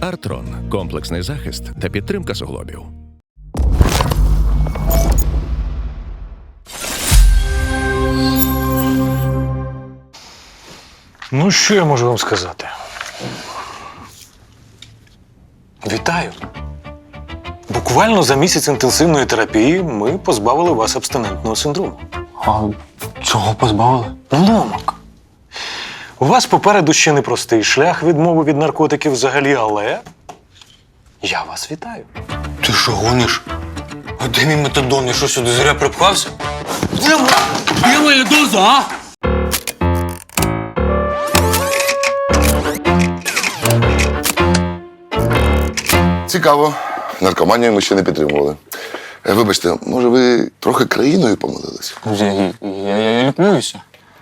Артрон комплексний захист та підтримка суглобів. Ну, що я можу вам сказати? Вітаю! Буквально за місяць інтенсивної терапії ми позбавили вас абстинентного синдрому. А чого позбавили? Ломок. У вас попереду ще непростий шлях відмови від наркотиків взагалі, але я вас вітаю. Ти що гониш? А де мій метадон? Я що сюди зря припхався? Моя доза, а? Цікаво. Наркоманію ми ще не підтримували. Е, Вибачте, може, ви трохи країною помилилися? Я, я, я, я лікуюся.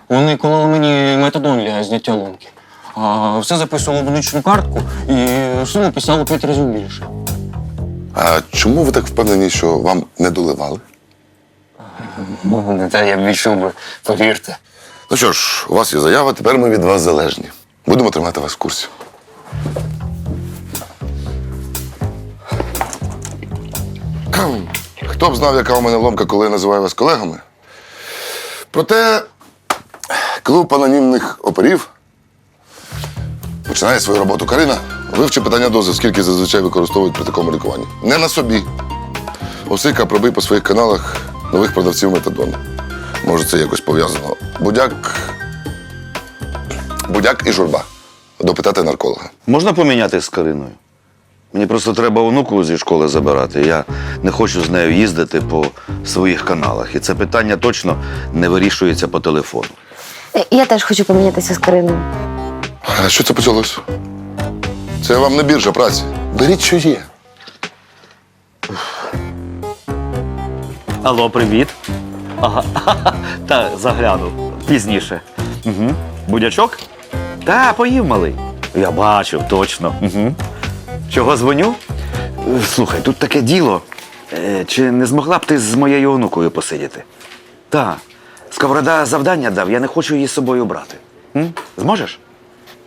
Вони кололи мені метадон для зняття ломки. А все записували в больничну картку і суму писало п'ять разів більше. А чому ви так впевнені, що вам не доливали? Ну, не те я б відчув би, повірте. Ну що ж, у вас є заява, тепер ми від вас залежні. Будемо тримати вас в курсі. Хто б знав, яка у мене ломка, коли я називаю вас колегами? Проте клуб анонімних оперів починає свою роботу. Карина, вивчи питання дози, скільки зазвичай використовують при такому лікуванні. Не на собі. Осика пробий по своїх каналах нових продавців метадону. Може, це якось пов'язано. Будяк. Будяк і журба. Допитати нарколога. Можна поміняти з Кариною? Мені просто треба онуку зі школи забирати. Я не хочу з нею їздити по своїх каналах. І це питання точно не вирішується по телефону. Я теж хочу помінятися з Кариною. А що це почалось? Це вам не біржа праці. Беріть, що є. Алло, привіт. Ага. Та загляну пізніше. Угу. Будячок? Та, поїв малий. Я бачив, точно. Угу. Чого дзвоню? Слухай, тут таке діло. Е, Чи не змогла б ти з моєю онукою посидіти? Та, Сковорода завдання дав, я не хочу її з собою брати. М? Зможеш?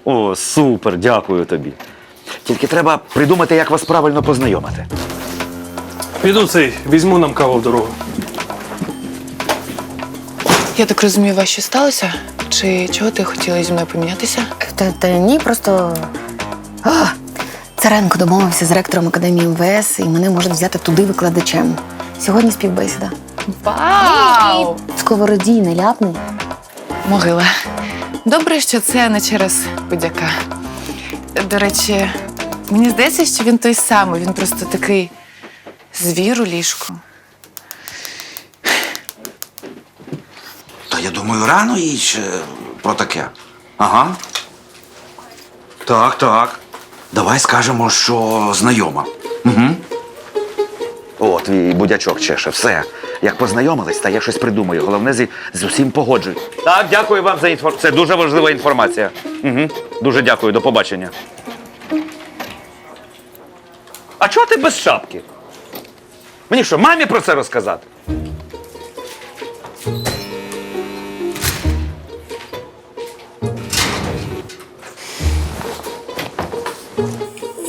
О, супер, дякую тобі. Тільки треба придумати, як вас правильно познайомити. Піду цей, візьму нам каву в дорогу. Я так розумію, у вас щось сталося? Чи чого ти хотіла зі мною помінятися? Та, та ні, просто. А, Царенко домовився з ректором академії МВС і мене можуть взяти туди викладачем. Сьогодні співбесіда. Вау! Сковородій не ляпний. Могила. Добре, що це не через будяка. До речі, мені здається, що він той самий, він просто такий звір у ліжку. Та я думаю, рано їй ще про таке. Ага. Так, так. Давай скажемо, що знайома. Угу. О, твій будячок чеше. Все. Як познайомились, та я щось придумаю. Головне, зі, з усім погоджуй. Так, дякую вам за інформацію. Це дуже важлива інформація. Угу. Дуже дякую, до побачення. А чого ти без шапки? Мені що, мамі про це розказати?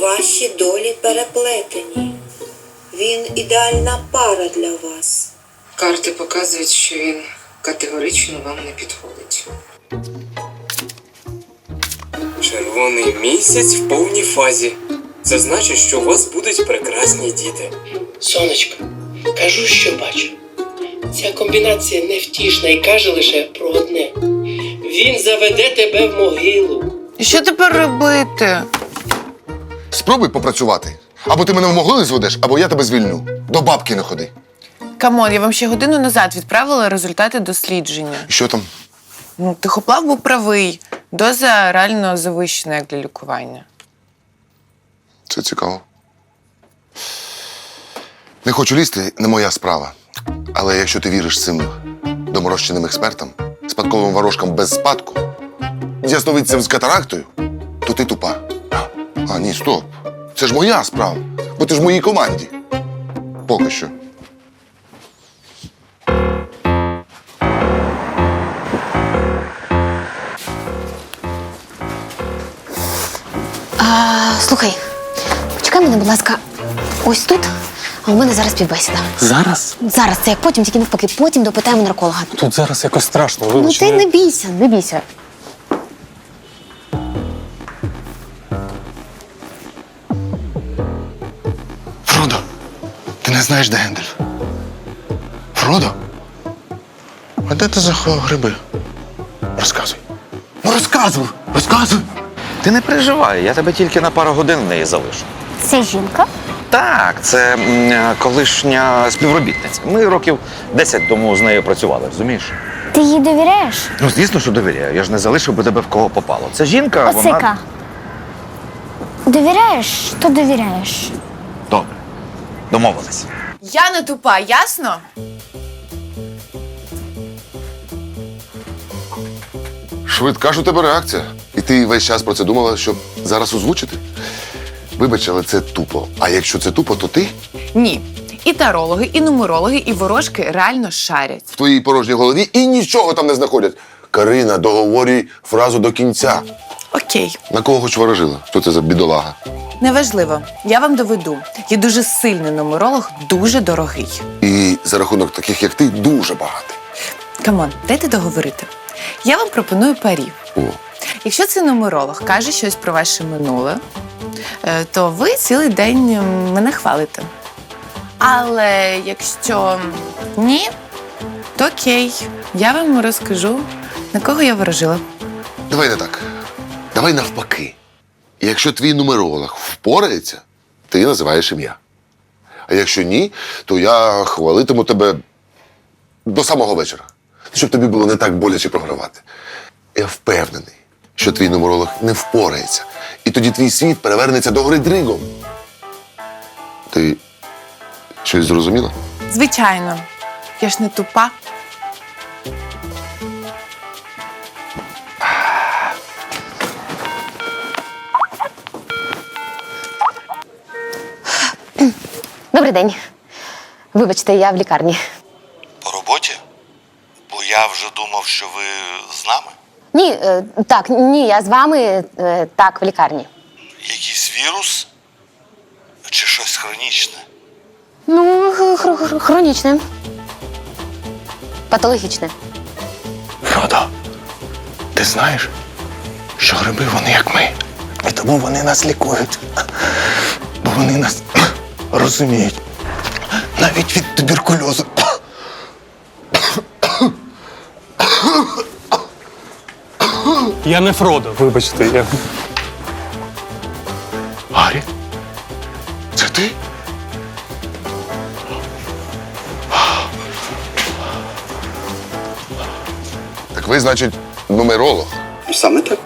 Ваші долі переплетені. Він ідеальна пара для вас. Карти показують, що він категорично вам не підходить. Червоний місяць в повній фазі. Це значить, що у вас будуть прекрасні діти. Сонечко, кажу, що бачу. Ця комбінація невтішна і каже лише про одне. Він заведе тебе в могилу. І що тепер робити? Спробуй попрацювати. Або ти мене в могили зведеш, або я тебе звільню. До бабки не ходи. Камон, я вам ще годину назад відправила результати дослідження. Що там? Ну, тихоплав був правий. Доза реально завищена як для лікування. Це цікаво. Не хочу лізти, не моя справа. Але якщо ти віриш цим доморощеним експертам, спадковим ворожкам без спадку, з'ясновидцям з катарактою, то ти тупа. А, ні, стоп. Це ж моя справа, бо ти ж в моїй команді. Поки що. А, слухай, Почекай мене, будь ласка, ось тут, а у мене зараз співбесіда. Зараз? Зараз це як потім, тільки навпаки, потім допитаємо нарколога. Тут зараз якось страшно, Ну вибач. ти не бійся, не бійся. Фродо, ти не знаєш, де Гендальф? Фродо? А де ти заховав гриби? Розказуй. Ну розказуй! Розказуй! Ти не переживай, я тебе тільки на пару годин в неї залишу. Це жінка? Так, це м, е, колишня співробітниця. Ми років 10 тому з нею працювали, розумієш? Ти їй довіряєш? Ну, звісно, що довіряю. Я ж не залишив би тебе в кого попало. Це жінка, вона. Оцика. Довіряєш, то довіряєш. Добре. Домовились. Я не тупа, ясно? Швидка ж у тебе реакція. І ти весь час про це думала, щоб зараз озвучити? Вибач, але це тупо. А якщо це тупо, то ти Ні. І тарологи, і нумерологи, і ворожки реально шарять. в твоїй порожній голові і нічого там не знаходять. Карина, договорюй фразу до кінця. Окей, На кого хоч ворожила? Що це за бідолага? неважливо. Я вам доведу. Є дуже сильний нумеролог, дуже дорогий. І за рахунок таких, як ти, дуже багатий. Камон, дайте договорити. Я вам пропоную парі. О. Якщо цей нумеролог каже щось про ваше минуле, е, то ви цілий день мене хвалите. Але якщо ні, то окей, я вам розкажу, на кого я ворожила. Давай не так. Давай навпаки. Якщо твій нумеролог впорається, ти називаєш ім'я. А якщо ні, то я хвалитиму тебе до самого вечора, щоб тобі було не так боляче програвати. Я впевнений, що твій нумеролог не впорається, і тоді твій світ перевернеться до гори дригом. Ти щось зрозуміла? Звичайно, я ж не тупа. Добрий день. Вибачте, я в лікарні. По роботі? Бо я вже думав, що ви з нами. Ні, е, так, ні, я з вами е, так, в лікарні. Якийсь вірус? Чи щось хронічне? Ну, хр- хр- хронічне. Патологічне. Фродо, ти знаєш, що гриби вони як ми. І тому вони нас лікують. Бо вони нас розуміють. Навіть від туберкульозу. Я не Фродо, вибачте, я. Гаррі? Це ти? Так ви, значить, нумеролог. Саме так.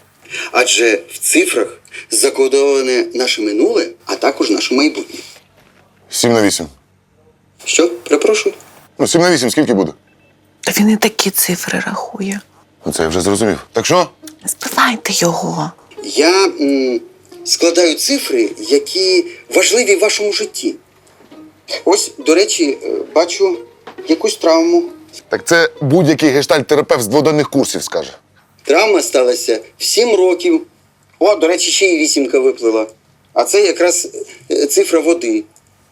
Адже в цифрах закодоване наше минуле, а також наше майбутнє. Сім на вісім. Що? Перепрошую? Ну, сім на вісім скільки буде? Та він і такі цифри рахує. Ну, це я вже зрозумів. Так що? Не збивайте його. Я м, складаю цифри, які важливі в вашому житті. Ось, до речі, е, бачу якусь травму. Так це будь-який гештальт-терапевт з дводенних курсів скаже. Травма сталася в 7 років. О, до речі, ще й вісімка виплила. А це якраз е, цифра води.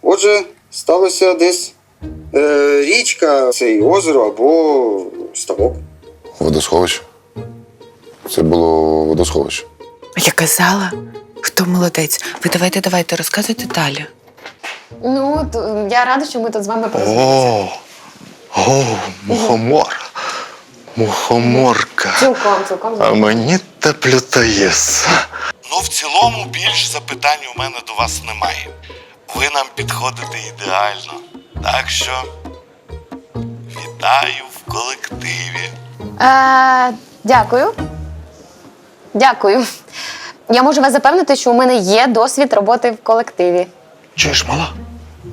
Отже, сталося десь е, річка, це і озеро або ставок. Водосховище. Це було водосховище. Я казала, хто молодець. Ви давайте, давайте, розказуйте далі. Ну, то, я рада, що ми тут з вами О, о, мухомор. Мухоморка. Цілком, цілком. А мені теплютоєс. Ну, в цілому, більш запитань у мене до вас немає. Ви нам підходите ідеально. Так що вітаю в колективі. Е, дякую. Дякую. Я можу вас запевнити, що у мене є досвід роботи в колективі. Чуєш, мала?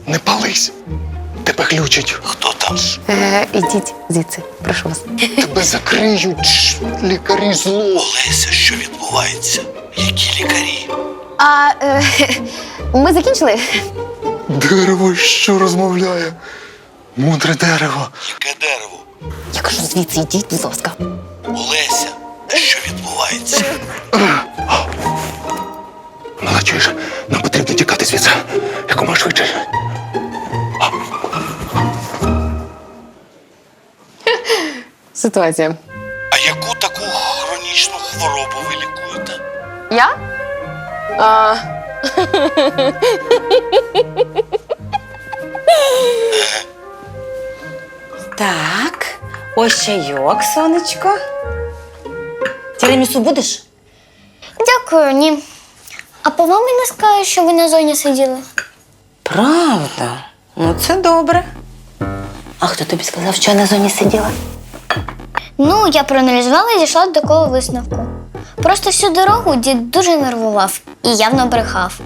Не пались. Тебе глючить. Хто там? Е, ідіть звідси, прошу вас. Тебе закриють. Чш, Лікарі зло. Олеся, що відбувається? Які лікарі? А е, ми закінчили? Дерево що розмовляє? Мудре дерево. Яке дерево? Кажу, звідси йдіть, будь ласка. Олеся, що відбувається? Мала, чуєш, нам потрібно тікати звідси. Якомога швидше. Ситуація. А яку таку хронічну хворобу ви лікуєте? Я? А... Так, ось чайок, сонечко. Тірамісу будеш? Дякую, ні. А по вам не скажу, що ви на зоні сиділи. Правда? Ну, це добре. А хто тобі сказав, що я на зоні сиділа? Ну, я проаналізувала і дійшла до такого висновку. Просто всю дорогу дід дуже нервував і явно брехав.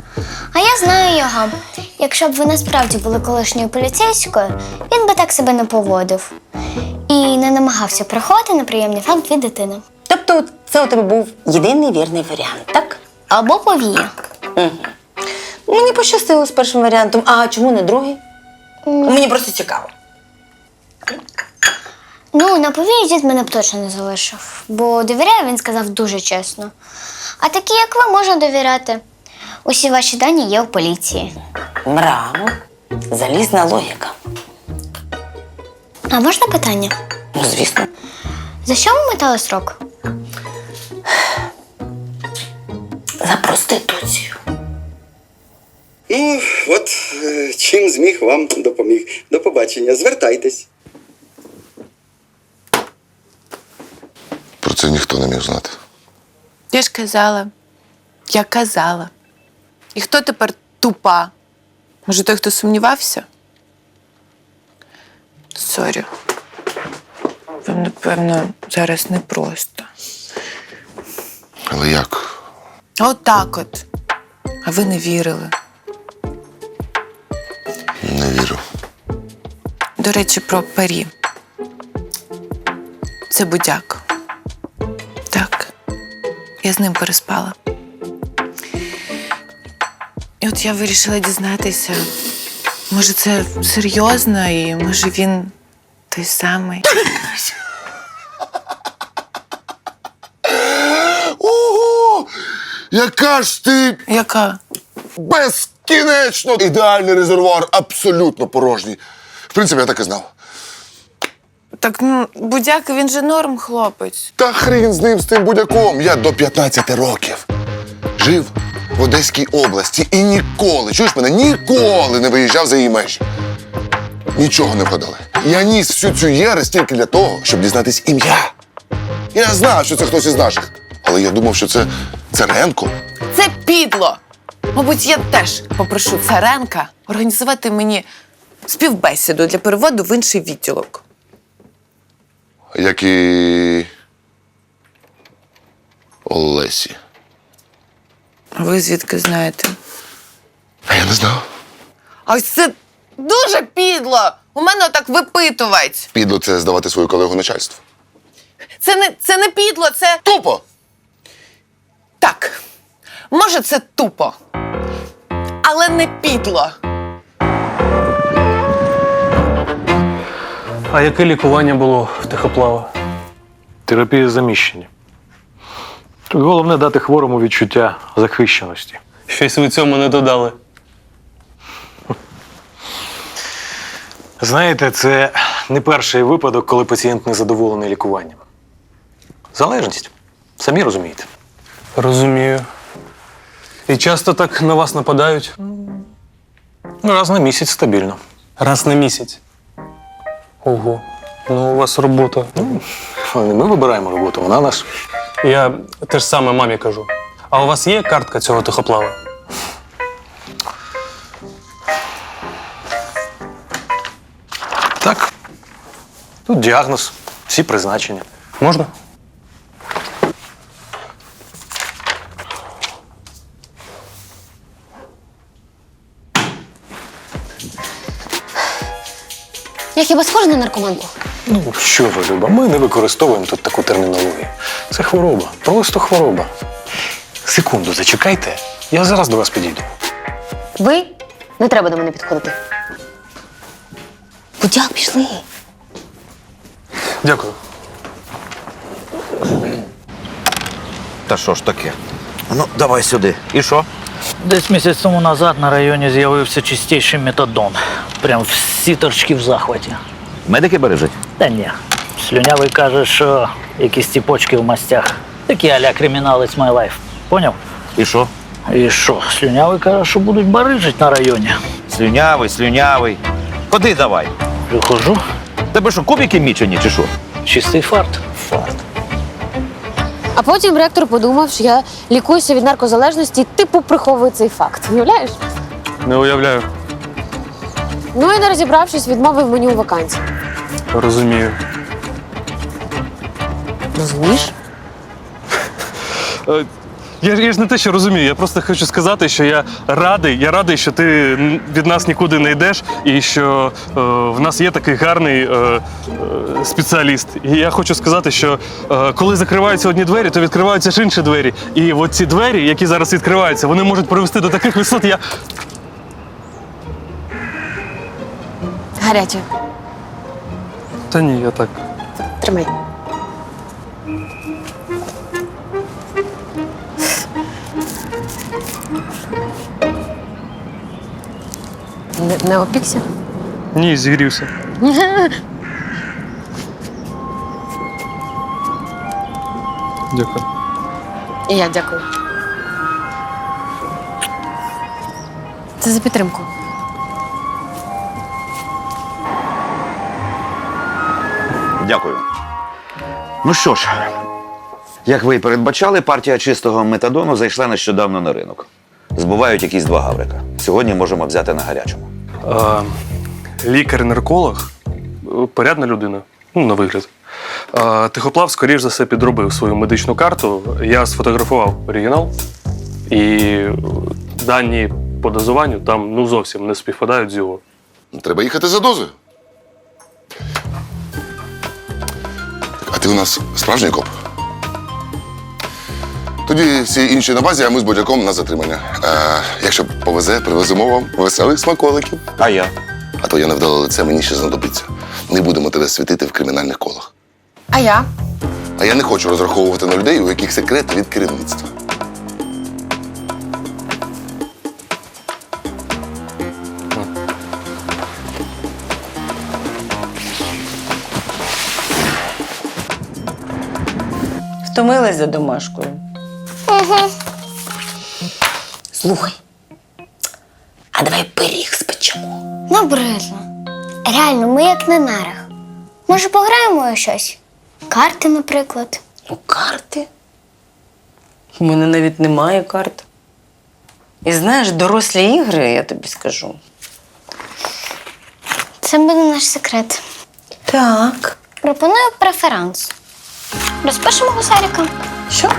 А я знаю його. Якщо б ви насправді були колишньою поліцейською, він би так себе не поводив. І не намагався приховати неприємний факт від дитини. Тобто, це у тебе був єдиний вірний варіант, так? Або повія. Угу. Мені пощастило з першим варіантом. А чому не другий? Мені просто цікаво. Ну, на повії дід мене б точно не залишив, бо довіряє, він сказав дуже чесно. А такі, як ви, можна довіряти. Усі ваші дані є у поліції. Браво. Залізна логіка. А можна питання? Ну, звісно. За що ви метали срок? За проституцію. Ну, от е, чим зміг вам допоміг. До побачення. Звертайтесь. Про це ніхто не міг знати. Я ж казала. Я казала. І хто тепер тупа? Може, той, хто сумнівався? Сорі. Вам, напевно, зараз непросто. Але як? А От так от. А ви не вірили. Не вірю. До речі, про парі. Це будяк. Так. Я з ним переспала. І от я вирішила дізнатися. Може, це серйозно, і може він той самий. Ого! Яка ж ти Яка? безкінечно ідеальний резервуар, абсолютно порожній. В принципі, я так і знав. Так ну, будяк, він же норм хлопець. Та хрін з ним з тим будяком. Я до 15 років жив в Одеській області і ніколи, чуєш мене, ніколи не виїжджав за її межі. Нічого не вгадали. Я ніс всю цю єресь тільки для того, щоб дізнатись ім'я. Я знав, що це хтось із наших, але я думав, що це Царенко. Це підло. Мабуть, я теж попрошу Царенка організувати мені співбесіду для переводу в інший відділок. як і Олесі. Ви звідки знаєте? А я не знав. А ось це дуже підло. У мене так випитувать. Підло це здавати свою колегу начальству. Це не, це не підло, це. Тупо! Так. Може, це тупо. Але не підло. А яке лікування було в тихоплава? Терапія заміщення. Тут головне дати хворому відчуття захищеності. Щось ви цьому не додали. Знаєте, це не перший випадок, коли пацієнт незадоволений лікуванням. Залежність. Самі розумієте. Розумію. І часто так на вас нападають? Ну, Раз на місяць стабільно. Раз на місяць. Ого. Ну, у вас робота. Але не ми вибираємо роботу, вона наш. Я те ж саме мамі кажу. А у вас є картка цього тихоплава? Так. Тут діагноз, всі призначення. Можна? Я хіба схожа на наркоманку? Ну, що ви, Люба, ми не використовуємо тут таку термінологію. Це хвороба, просто хвороба. Секунду, зачекайте, я зараз до вас підійду. Ви? Не треба до мене підходити. Будяк, пішли. Дякую. Та що ж таке? Ну, давай сюди. І що? Десь місяць тому назад на районі з'явився чистіший метадон. Прям всі торчки в захваті. Медики бережуть? Та ні. Слюнявий каже, що якісь ціпочки в мастях. Такі аля криміналець My Life. Поняв? І що? І що? Слюнявий каже, що будуть барижить на районі. Слюнявий, слюнявий. Ходи давай. Виходжу. Тебе що, кубики мічені чи що? Чистий фарт. Фарт. А потім ректор подумав, що я лікуюся від наркозалежності і типу приховую цей факт. Уявляєш? Не уявляю. Ну і не розібравшись, відмовив мені у вакансії. Розумію. Розумієш? Е, Я, ж- я ж не те, що розумію. Я просто хочу сказати, що я радий, я радий, що ти н- від нас нікуди не йдеш, і що е, в нас є такий гарний е, е, спеціаліст. І я хочу сказати, що е, коли закриваються одні двері, то відкриваються ж інші двері. І от ці двері, які зараз відкриваються, вони можуть привести до таких висот. Я Гаряче. Та ні, я так. Тримай. Не, не опікся? Ні, зігрівся. Дякую. І я дякую. Це за підтримку. Ну що ж, як ви і передбачали, партія чистого метадону зайшла нещодавно на ринок. Збувають якісь два гаврика. Сьогодні можемо взяти на гарячому. А, лікар-нарколог е, порядна людина, ну, на вигляд. А, Тихоплав, скоріш за все, підробив свою медичну карту. Я сфотографував оригінал, і е, дані по дозуванню там ну зовсім не співпадають з його. Треба їхати за дозою. Ти у нас справжній коп? Тоді всі інші на базі, а ми з бодяком на затримання. Е, якщо повезе, привеземо вам веселих смаколиків. А я? А то я невдале лице мені ще знадобиться. Не будемо тебе світити в кримінальних колах. А я? А я не хочу розраховувати на людей, у яких секрет від керівництва. Втомилась за домашкою. Угу. Слухай. А давай пиріг спечемо. Набридло. Реально, ми як на нарах. Може, пограємо у щось? Карти, наприклад. У карти? У мене навіть немає карт. І знаєш, дорослі ігри, я тобі скажу. Це буде наш секрет. Так. Пропоную преферанс. Розпишемо гусарика. Що?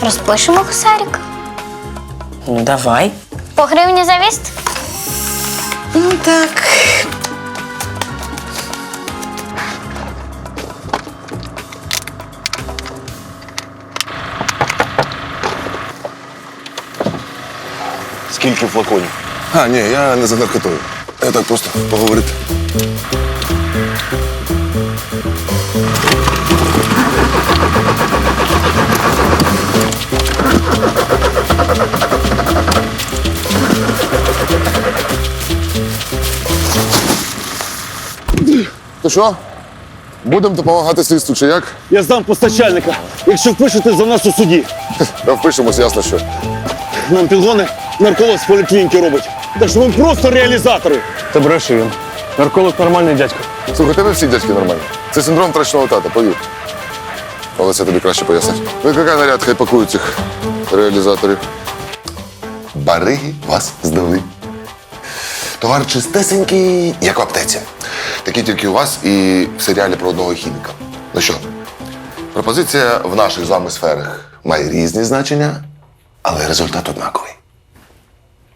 Розпишемо гусарика. Ну, давай. По гривні за віст? Ну так. Скільки флаконів? А, ні, я не за наркотою. Я так просто поговорити. Що? Будемо допомагати слідству чи як? Я здам постачальника, якщо впишете за нас у суді. Та впишемось, ясно що. Нам підгони нарколог з поліклініки робить. Так що ми просто реалізатори. Та бреше він. Нарколог нормальний дядько. Слухай, тебе всі дядьки нормальні. Це синдром втраченого тата, повір. Але це тобі краще пояснить. Викликай наряд, хай пакують цих реалізаторів. Бариги вас здали. Товар чистесенький, як в аптеці. Такі тільки у вас і в серіалі про одного хіміка. Ну що, пропозиція в наших з вами сферах має різні значення, але результат однаковий.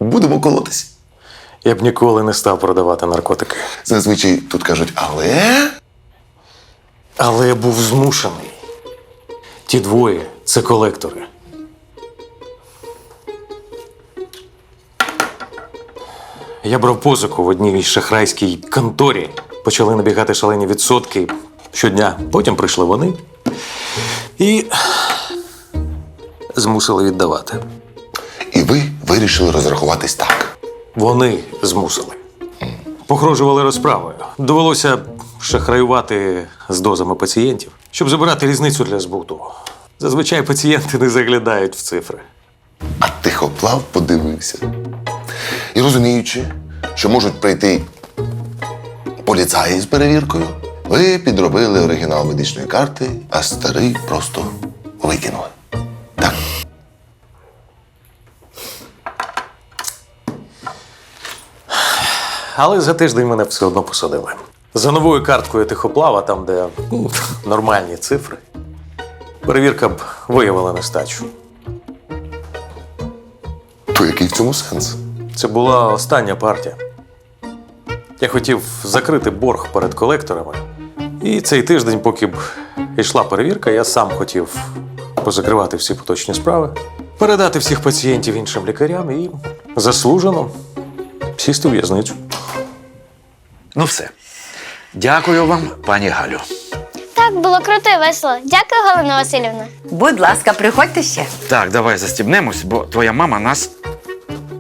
Будемо колотись. Я б ніколи не став продавати наркотики. Зазвичай тут кажуть, але. Але я був змушений. Ті двоє це колектори. Я брав позику в одній шахрайській конторі. Почали набігати шалені відсотки щодня. Потім прийшли вони і змусили віддавати. І ви вирішили розрахуватись так. Вони змусили. Погрожували розправою. Довелося шахраювати з дозами пацієнтів, щоб забирати різницю для збуту. Зазвичай пацієнти не заглядають в цифри. А тихоплав подивився. І розуміючи, що можуть прийти поліцаї з перевіркою, ви підробили оригінал медичної карти, а старий просто викинули. Але за тиждень мене все одно посадили. За новою карткою тихоплава, там, де нормальні цифри. Перевірка б виявила нестачу. То який в цьому сенс? Це була остання партія. Я хотів закрити борг перед колекторами. І цей тиждень, поки б йшла перевірка, я сам хотів позакривати всі поточні справи, передати всіх пацієнтів іншим лікарям і заслужено сісти в в'язницю. Ну все. Дякую вам, пані Галю. Так, було круто і весело. Дякую, Галина Васильівна. Будь ласка, приходьте ще. Так, давай застібнемось, бо твоя мама нас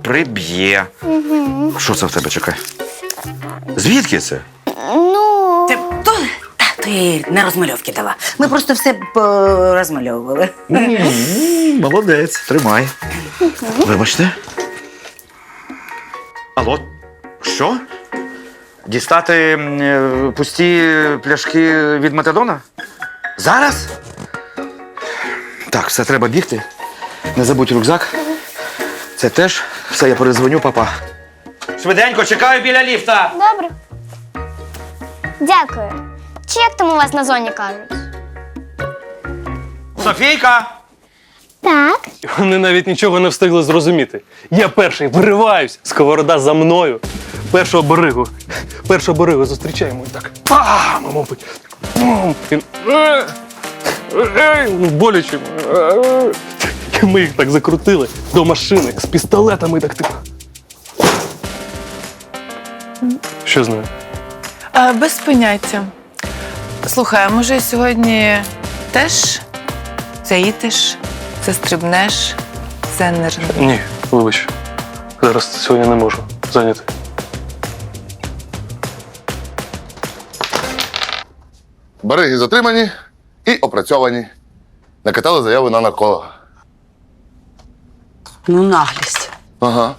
приб'є. Угу. Що це в тебе чекай? Звідки це? Ну. То, та, то я їй на розмальовки дала. Ми просто все розмальовували. М, Молодець, тримай. Вибачте. Алло, що? Дістати м, е, пусті пляшки від метадона? Зараз? Так, все треба бігти. Не забудь рюкзак. Це теж. Все, я перезвоню, папа. Швиденько, чекаю біля ліфта. Добре. Дякую. Чи як там у вас на зоні кажуть? Софійка! Так. Вони навіть нічого не встигли зрозуміти. Я перший вириваюсь, сковорода за мною. Першого берегу. Першого берегу зустрічаємо і так. Пам! Мабуть. Пам! Він, «Е! Е!» Ну, боляче. Е! Ми їх так закрутили до машини з пістолетами і так типу. Що з нею? А, без поняття. Слухай, а може сьогодні теж заїдеш, застрибнеш, зенер. Ні, вибач. Зараз сьогодні не можу. Зайнятий. Береги затримані і опрацьовані. Накатали заяву на нарколога. Ну, наглість. Ага.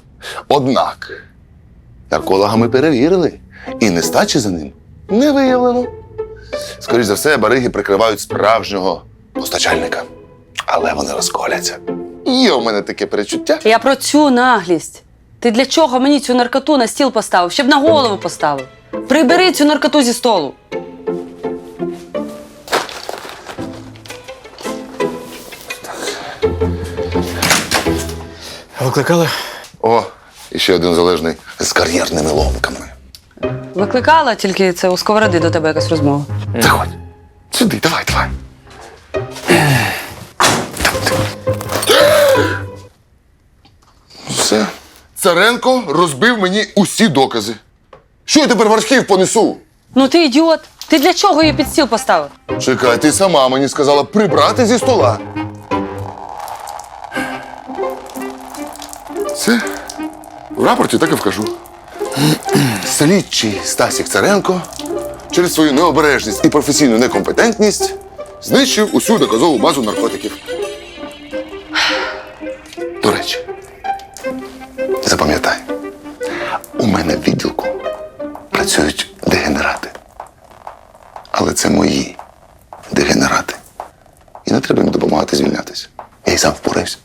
Однак нарколога ми перевірили, і нестачі за ним не виявлено. Скоріше за все, бариги прикривають справжнього постачальника. Але вони розколяться. Є у мене таке перечуття. Я про цю наглість. Ти для чого мені цю наркоту на стіл поставив? Щоб на голову поставив. Прибери цю наркоту зі столу. Викликали? О, і ще один залежний з кар'єрними ломками. Викликала, тільки це у сковороди до тебе якась розмова. Заходь. Сюди, давай, давай. Все. Царенко розбив мені усі докази. Що я тепер в архів понесу? Ну ти ідіот. Ти для чого її під стіл поставив? Чекай, ти сама мені сказала прибрати зі стола. Це в рапорті так і вкажу. Слідчий Стасік Царенко через свою необережність і професійну некомпетентність знищив усю доказову базу наркотиків. До речі, запам'ятай, у мене в відділку працюють дегенерати. Але це мої дегенерати. І не треба їм допомагати звільнятися. Я й сам впорався.